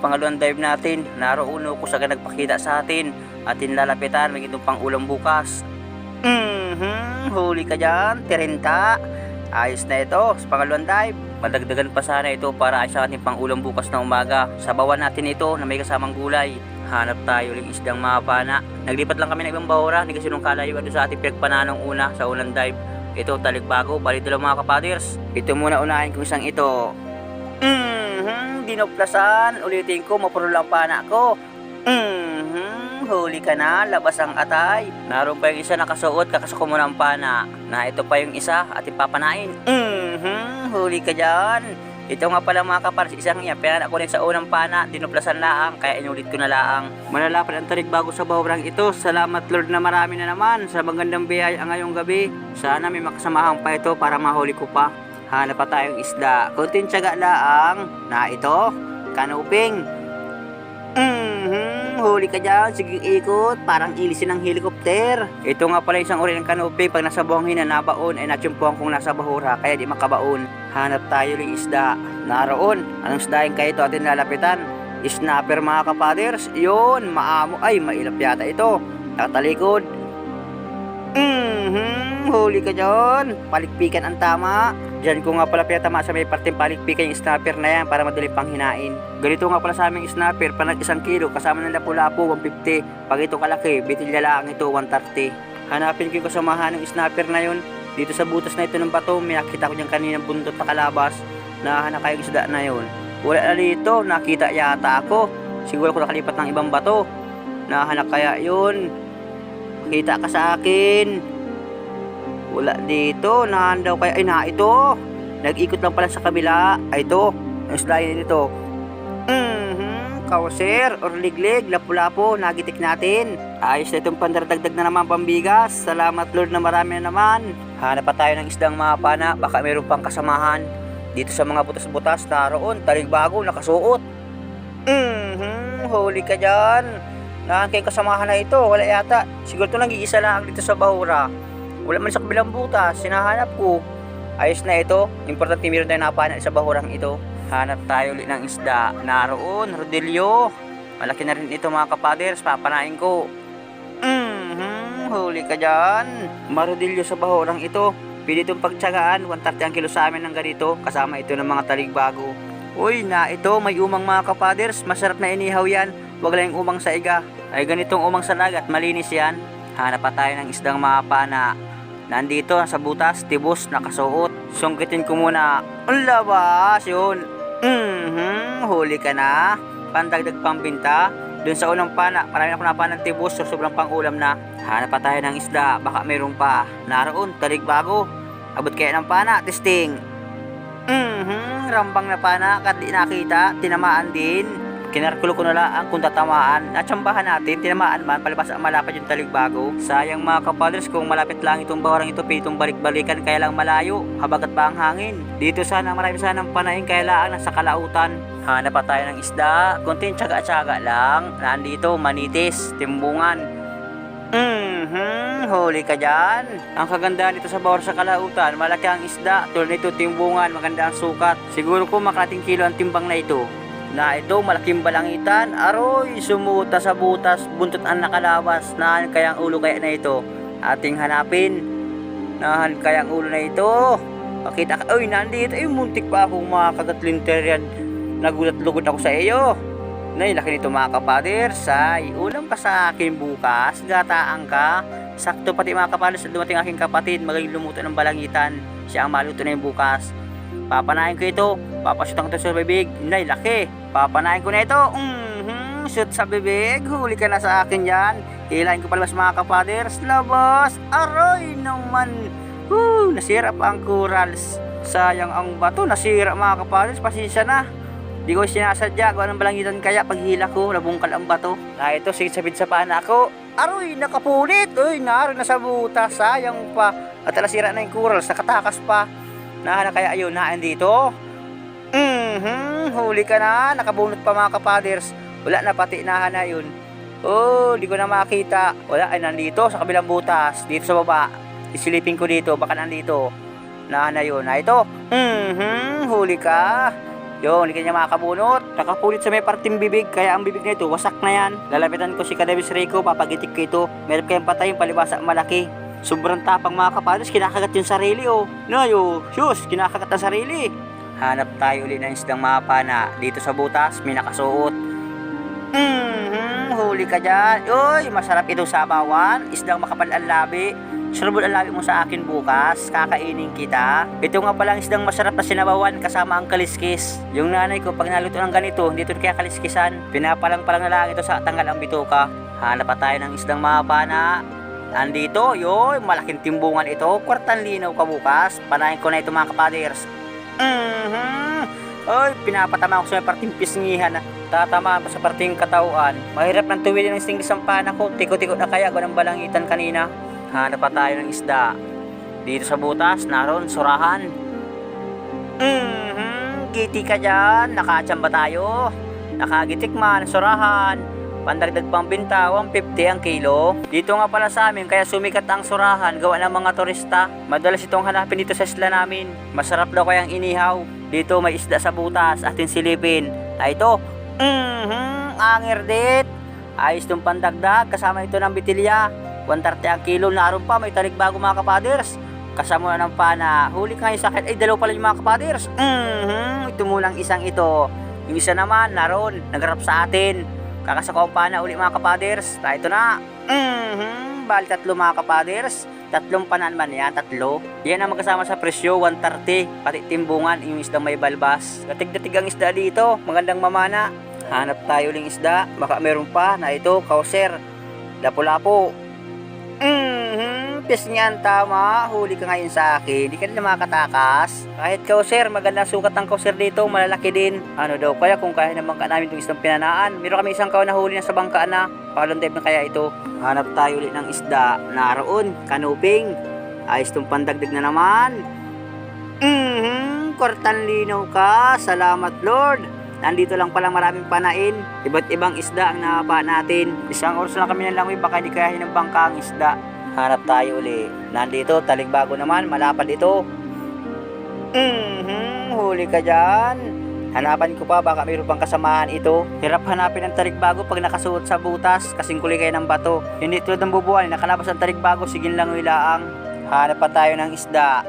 pangalawang dive natin. Naroon ko sa nagpakita sa atin. Atin lalapitan, may itong pang ulam bukas. Mhm, huli ka dyan, tirinta. Ayos na ito, sa pangalawang dive. Madagdagan pa sana ito para ay sa ating pang ulam bukas na umaga. Sabawan natin ito na may kasamang gulay. Hanap tayo ng isdang mapana. Naglipat lang kami ng ibang bahura, ni kasi nung kalayuan doon sa ating pinagpananong una sa unang dive. Ito, talikbago, balito lang mga kapaders. Ito muna unahin kung isang ito. Mhm, dinoplasan. Ulitin ko, mapuro lang pana ko. Mhm, huli ka na, labas ang atay. Naroon pa yung isa nakasuot, kakasuko mo ng pana. Na ito pa yung isa, ating papanain. Mhm, huli ka dyan. Ito nga pala mga kapars, isang iya, pinana ko rin sa unang pana, dinoplasan laang, kaya inulit ko na laang. Malalapad ang tarig bago sa bahurang ito. Salamat Lord na marami na naman sa magandang biyaya ngayong gabi. Sana may makasamahan pa ito para mahuli ko pa. Hanap pa tayong isda. Kunting tiyaga laang na ito, kanuping. Mhm, huli ka dyan. Sige ikot. Parang ilisin ng helicopter. Ito nga pala isang uri ng kanuping. Pag nasa buhangin na ay natsumpuan kong nasa bahura. Kaya di makabaon. Hanap tayo ng isda. Naroon. Anong isdahin kayo ito atin lalapitan? Snapper mga kapaders. Yun, maamo. Ay, mailap yata ito. Nakatalikod. Mhm, huli ka dyan. Palikpikan ang tama. Diyan ko nga pala pinatama sa may parteng palikpikan yung snapper na yan para madali pang hinain. Ganito nga pala sa aming snapper, panag isang kilo, kasama ng lapu-lapu, 150. Pag ito kalaki, bitilya lang ito, 130. Hanapin ko yung kasamahan ng snapper na yun. Dito sa butas na ito ng bato, may nakita ko dyan kaninang bundot na kalabas. Nahanap kayo isda na yun. Wala na dito, nakita yata ako. Siguro ko nakalipat ng ibang bato. Nahanap kaya yun. Kita ka sa akin. Wala dito. Nahan daw kaya. Ay, na ito. Nag-ikot lang pala sa kabila. Ay, ito. Ang slide nito. Mhm. Kauser or liglig, lapu-lapo, nagitik natin. Ayos na itong pandaradagdag na naman pambigas. Salamat Lord na marami na naman. Hanap pa tayo ng isdang mga pana. Baka mayroon pang kasamahan. Dito sa mga butas-butas, naroon, talig bago, nakasuot. Mhm. Huli ka dyan. Nahan kayong kasamahan na ito. Wala yata. Siguro ito lang lang dito sa bahura. Wala man sa kabilang butas. Sinahanap ko. Ayos na ito. Importante meron tayo napana sa bahurang ito. Hanap tayo ulit ng isda. Naroon, Rodelio. Malaki na rin ito mga kapaders. Papanain ko. Mhm, huli ka dyan. Marodilyo sa bahurang ito. Pwede itong pagtsagaan. 130 ang kilo sa amin ng ganito. Kasama ito ng mga talig bago. Uy, na ito, may umang mga kapaders. Masarap na inihaw yan. Huwag lang yung umang sa iga. Ay ganitong umang sa lagat, malinis yan. Hanap pa tayo ng isdang mga pana. Nandito, sa butas, tibos, nakasuot. Sungkitin ko muna. Ang labas, yun. Mhm, huli ka na. Pandagdag pambinta. Doon sa unang pana, marami ako napan ng tibos, so sobrang pang ulam na. Hanap pa tayo ng isda, baka mayroon pa. Naroon, talig bago. Abot kaya ng pana, testing. Mhm, rambang na pana, kat di nakita, tinamaan din. Kinarkulo ko na lang kung tatamaan. Natsambahan natin, tinamaan man, palabas ang malapad yung taligbago. Sayang mga kapadres kung malapit lang itong bawarang ito, pitong balik-balikan kaya lang malayo, habagat pa ang hangin. Dito sana marami sana ng panahin kaya lang nasa kalautan. Hanap pa tayo ng isda, kunting tsaga-tsaga lang. Nandito, manitis, timbungan. Mhm, huli ka dyan. Ang kagandahan dito sa bawar sa kalautan, malaki ang isda, tulad nito timbungan, maganda ang sukat. Siguro ko makating kilo ang timbang na ito. Na ito, malaking balangitan, aroy, sumuta sa butas, buntot ang nakalabas, nahan kaya ang ulo kaya na ito. Ating hanapin, nahan kaya ang ulo na ito. Pakita ka, uy, nandito, ay muntik pa akong makakagatlinter yan. Nagulat-lugod ako sa iyo. Nay, laki nito mga kapaders. Ay, ulam ka sa akin bukas. Gataan ka. Sakto pati mga kapaders, dumating aking kapatid. Magaling lumuto ng balangitan. Siya ang maluto na yung bukas. Papanain ko ito. Papasutan ko ito sa bibig. Nay, laki. Papanain ko na ito. Mhm, shoot sa bibig. Huli ka na sa akin yan. Hilahin ko palabas mga kapaders. Labas. Aroy naman. Woo, nasira pa ang corals. Sayang ang bato. Nasira mga kapaders. Pasensya na. Di ko sinasadya kung anong balangitan kaya paghila ko, nabungkal ang bato. Na ito, sige sabid sa pana ako. Aroy, nakapulit. Uy, naroon na sa butas. Sayang pa. At alasira na yung corals, nakatakas pa. Nahanap kaya ayun, naan dito. Mhm, huli ka na. Nakabunot pa mga kapaders. Wala na pati nahan na yun. Oh, di ko na makita. Wala, ay nandito sa kabilang butas. Dito sa baba. Isilipin ko dito, baka nandito. Nahan na yun. Na ito. Mhm, huli ka. Yun, hindi kanya makakabunot. Nakapulit sa may parting bibig, kaya ang bibig na ito, wasak na yan. Lalapitan ko si Kadabis Rico, papagitik ko ito. Meron kayong patayin, palibasa malaki. Sobrang tapang mga kapados, kinakagat yung sarili oh. No, yo, shoes, kinakagat ang sarili. Hanap tayo ulit ng isdang mapa na dito sa butas, may nakasuot. Mhm, huli ka dyan. Uy, masarap ito sa bawan. Isdang makapal ang labi. Sarabol ang labi mo sa akin bukas. Kakainin kita. Ito nga palang isdang masarap na sinabawan kasama ang kaliskis. Yung nanay ko, pag naluto ng ganito, dito kaya kaliskisan. Pinapalang-palang na lang ito sa tanggal ang bituka. Hanap pa tayo ng isdang mapa na Andito, yoy, malaking timbungan ito. Kwartan linaw ka bukas. Panahin ko na ito mga kapaders. Mhm. Ay, pinapatama ko sa may parting pisngihan. ah. Tatama pa sa parting katauan. Mahirap ng tuwidin ng stingis ang pana ko. Tiko-tiko na kaya ko ng balangitan kanina. Hanap pa tayo ng isda. Dito sa butas, naroon, surahan. Mhm, giti ka dyan. Nakachamba tayo. Nakagitik man, surahan. Pandagdag pang binta, 150 ang kilo. Dito nga pala sa amin, kaya sumikat ang surahan, gawa ng mga turista. Madalas itong hanapin dito sa isla namin. Masarap daw kayang inihaw. Dito may isda sa butas, atin silipin. Na ito, mhm, angir dit. Ayos itong pandagdag, kasama ito ng bitilya. 130 ang kilo, naroon pa, may talig bago mga kapaders. Kasama na ng pana, huli ka ngayon sa akin, ay dalaw pala yung mga kapaders. Mhm, ito munang isang ito. Yung isa naman, naroon, nagarap sa atin. Kakasako ang pana uli mga kapaders. Na ito na. Mhm, bali tatlo mga kapaders. Tatlong panan man yan, tatlo. Yan ang magkasama sa presyo, 130. Pati timbungan, yung isda may balbas. Datig-datig ang isda dito, magandang mamana. Hanap tayo uling isda, baka meron pa na ito, kauser. Lapo-lapo. Mhm, pis niyan tama. Huli ka ngayon sa akin. Di ka na makatakas. Kahit kauser, maganda sukat ang kauser dito. Malalaki din. Ano daw kaya kung kaya naman ka namin itong isdang pinanaan. Meron kami isang kaw na huli na sa bangka na. Type na kaya ito. Hanap tayo ulit ng isda. Naroon, kanuping. Ayos itong pandagdag na naman. Mhm, kwartan linaw ka. Salamat Lord. Nandito lang pala maraming panain. Iba't ibang isda ang nakapa natin. Isang oras lang kami ng langoy, baka hindi kaya ng bangka ang isda. Hanap tayo uli. Nandito, taligbago naman, malapad ito. Mhm, huli ka dyan. Hanapan ko pa, baka mayroon pang kasamahan ito. Hirap hanapin ang taligbago pag nakasuot sa butas, kasing kulay kayo ng bato. Hindi tulad ng bubuan, nakalabas ang taligbago, sigin lang ilaang. Hanap pa tayo ng isda.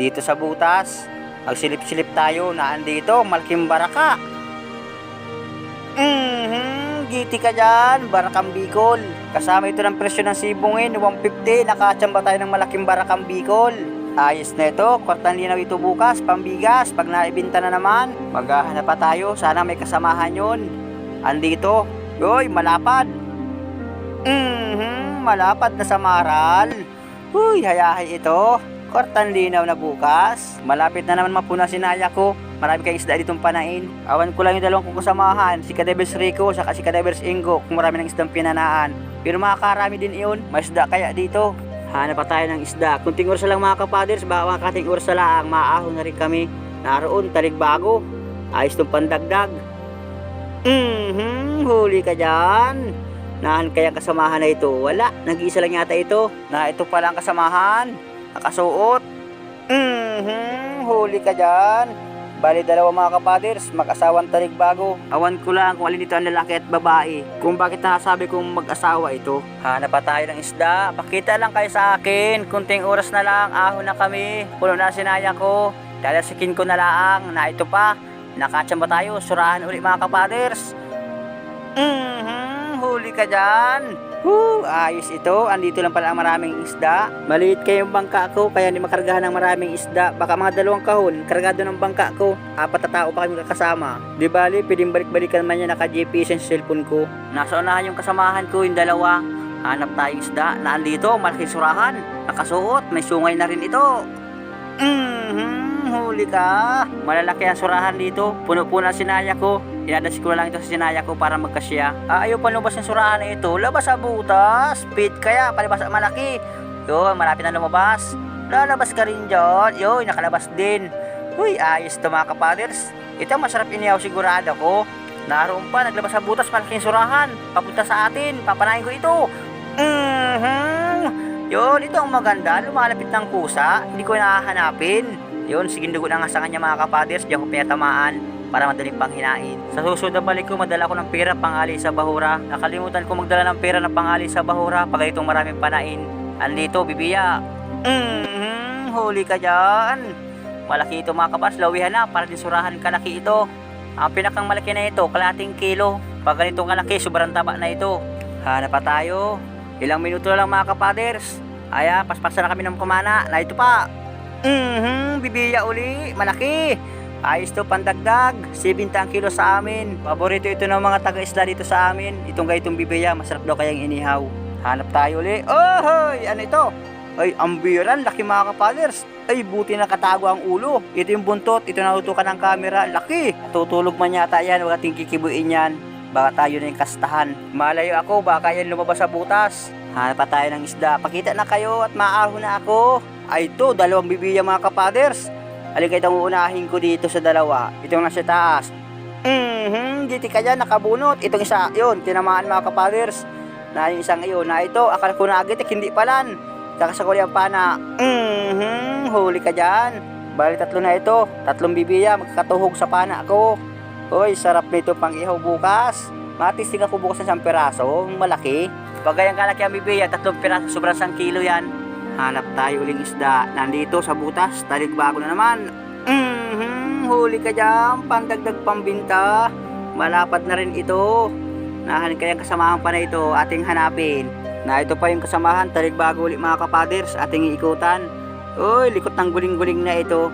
Dito sa butas, magsilip-silip tayo, naan dito, malaking baraka. Mhm, giti ka dyan, barakang bikol. Kasama ito ng presyo ng sibungin, 150, nakachamba tayo ng malaking barakang bikol. Ayos na ito, kwartan linaw ito bukas, pambigas, pag naibinta na naman. Maghahanap pa tayo, sana may kasamahan yon. Andito, yoy, malapad. Mhm, malapad na sa maral. Uy, hayahay ito. Kwartan linaw na bukas. Malapit na naman mapuna si Naya ko. Marami kayong isda ditong panain. Awan ko lang yung dalawang kong kasamahan, si Kadebers Rico, saka si Kadebers Ingo, kung marami ng isdang pinanaan. Pero makakarami din iyon, may isda kaya dito. Hanap pa tayo ng isda. Kunting oras lang mga kapaders, baka makating oras lang, maahon na rin kami. Naroon, taligbago. Ayos tong pandagdag. Mhm, huli ka dyan. Nahan kaya kasamahan na ito? Wala, nag-iisa lang yata ito. Na ito pala ang kasamahan. Nakasuot. Mhm, huli ka dyan. Bali dalawa mga kapaders, mag-asawang taligbago. Awan ko lang kung alin ito ang lalaki at babae. Kung bakit nasasabi kong mag-asawa ito. Hanap pa tayo ng isda. Pakita lang kayo sa akin. Kunting oras na lang, ahon na kami. Puno na sinaya ko. Dalasikin ko na lang na ito pa. Nakachamba tayo, surahan uli mga kapaders. Mhm, huli ka dyan. Woo, ayos ito. Andito lang pala ang maraming isda. Maliit kayong bangka ko, kaya hindi makargahan ng maraming isda. Baka mga dalawang kahon, kargado ng bangka ko. Apat na tao pa kami kakasama. Di bali, pwedeng balik-balikan man yan naka-GPS sa cellphone ko. Nasa unahan yung kasamahan ko, yung dalawa. Hanap tayong isda na andito, malaking surahan. Nakasuot, may sungay na rin ito. Mhm, huli ka. Malalaki ang surahan dito. Puno-puno sinaya ko. Inadasin ko lang ito sa sinaya ko para magkasya. Ah, ayaw pa lumabas ng surahan na ito. Labas sa butas. Speed kaya, palibas ang malaki. Yun, malapit na lumabas. Lalabas ka rin dyan. Yun, nakalabas din. Uy, ayos to mga kapaders. Ito masarap inihaw sigurado ko. Naroon pa, naglabas sa butas, malaking surahan. Papunta sa atin, papanayin ko ito. Mhm. Yun, ito ang maganda. Lumalapit ng kusa. Hindi ko nahahanapin. Yun, sige dugo na nga sa kanya mga kapaders. Diyan ko pinatamaan. Para madaling panghinain. Sa susunod na balik ko, madala ko ng pera pangali sa bahura. Nakalimutan ko magdala ng pera na pangali sa bahura pag itong maraming panain. Andito, bibiya. Mhm, huli ka dyan. Malaki ito mga kapas, lawihan na para din surahan kalaki ito. Ang pinakang malaki na ito, kalating kilo. Pag ganitong kalaki, sobrang taba na ito. Hanap pa tayo. Ilang minuto na lang mga kapaders. Aya, paspasan na kami ng kumana. Na ito pa. Mhm, bibiya uli. Malaki. Ayos to pandagdag. 70 ang kilo sa amin. Paborito ito ng mga taga-isla dito sa amin. Itong gaytong bibiya, masarap daw kayang inihaw. Hanap tayo uli. Oh, hoy, ano ito? Ay, ambiran, laki mga kapaders. Ay, buti na katago ang ulo. Ito yung buntot, ito natutukan ng camera. Laki. Tutulog man yata yan, huwag ating kikibuin yan. Baka tayo na yung kastahan. Malayo ako, baka yan lumabas sa butas. Hanap tayo ng isda. Pakita na kayo at maaho na ako. Ay, ito, dalawang bibiya mga kapaders. Alin kayo itong uunahin ko dito sa dalawa. Itong nasa taas. Mhm, dito ka dyan, nakabunot. Itong isa, yun, tinamaan mga kapaders. Na yung isang iyon, na ito, akala ko na agitik, hindi palan. Kakasakuli ang pana. Mhm, huli ka dyan. Bali tatlo na ito. Tatlong bibiya, magkakatuhog sa pana ako. Hoy, sarap nito pang ihaw bukas. Matistig ako bukas ng isang piraso, malaki. Pag ganyan kalaki ang bibiya, tatlong piraso, sobrang isang kilo yan. Hanap tayo uling isda. Nandito sa butas, talig bago na naman. Mhm, huli ka dyan, pandagdag pambinta. Malapad na rin ito. Nahan kayang kasamahan pa na ito, ating hanapin. Na ito pa yung kasamahan, talig bago ulit mga kapaders, ating iikutan. Uy, likot ng guling-guling na ito.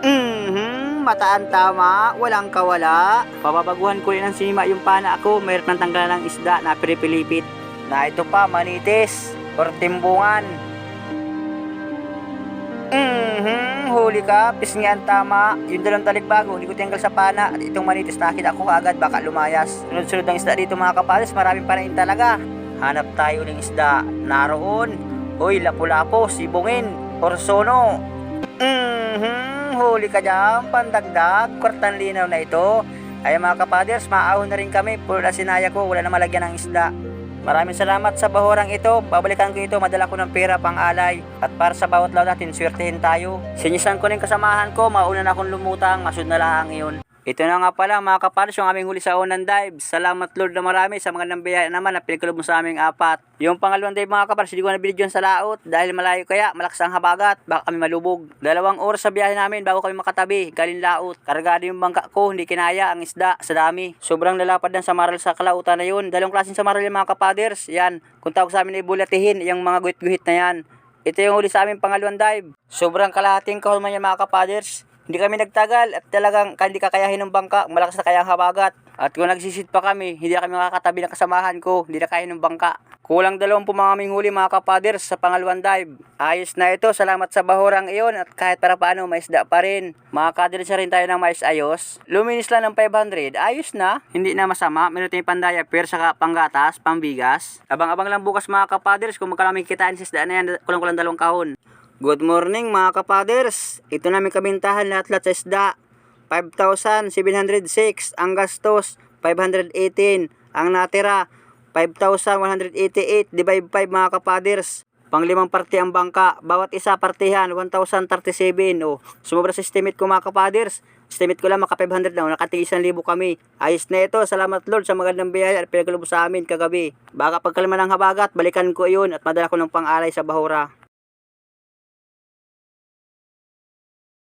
Mhm, mataan tama, walang kawala. Pababaguhan ko rin ng sinima yung pana ko, mayroon ng tanggalan ng isda na piripilipit. Na ito pa, manitis, or timbungan. Huli ka, pisngian tama. Yung dalawang talikbago, hindi ko tinggal sa pana. At itong manitis nakita ko kaagad, baka lumayas. Sunod-sunod ang isda dito mga kapalis, maraming panain talaga. Hanap tayo ng isda, naroon. Uy, lapu-lapo, sibungin, orsono. Mhm, huli ka dyan, pandagdag, kwartang linaw na ito. Ay mga kapaders, maahon na rin kami, puro na sinaya ko, wala na malagyan ng isda. Maraming salamat sa bahurang ito. Babalikan ko ito, madala ko ng pera pang alay. At para sa bawat law natin, swertehin tayo. Sinisan ko rin kasamahan ko, mauna na akong lumutang, masud na lang yun. Ito na nga pala mga kapares yung aming huli sa unang dive. Salamat Lord na marami sa mga nambiyaya naman na pinagkalob mo sa aming apat. Yung pangalawang dive mga kapares, hindi ko na binidyon sa laot dahil malayo kaya malakas ang habagat. Baka kami malubog. Dalawang oras sa biyahe namin bago kami makatabi. Galing laot. Kargado yung bangka ko, hindi kinaya ang isda sa dami. Sobrang lalapad ng samaral sa kalautan na yun. Dalawang klaseng samaral yung mga kapaders. Yan. Kung tawag sa amin ay yung mga guhit-guhit na yan. Ito yung huli sa aming pangalawang dive. Sobrang kalahating kahol man yan mga kapaders. Hindi kami nagtagal at talagang hindi kakayahin ng bangka, malakas na kaya ang habagat. At kung nagsisit pa kami, hindi na kami makakatabi ng kasamahan ko, hindi na kaya ng bangka. Kulang dalawang po mga aming huli mga kapaders sa pangalawang dive. Ayos na ito, salamat sa bahurang iyon at kahit para paano maisda pa rin. Makakadirisa rin tayo ng mais ayos. Luminis lang ng 500, ayos na. Hindi na masama, meron tayong pandaya per saka panggatas, pambigas. Abang-abang lang bukas mga kapaders kung magkano may kitain sa isda na yan, kulang-kulang dalawang kahon. Good morning mga kapaders. Ito namin kabintahan lahat-lahat sa isda. 5,706 ang gastos, 518 ang natira, 5,188 divide 5 mga kapaders. Panglimang parte ang bangka, bawat isa partihan 1,037 o sumobra sa estimate ko mga kapaders. Estimate ko lang maka 500 na, nakating 1,000 kami. Ayos na ito, salamat Lord sa magandang biyaya at pinaglubo sa amin kagabi. Baka pagkalma ng habagat, balikan ko iyon at madala ko ng pang-alay sa bahura.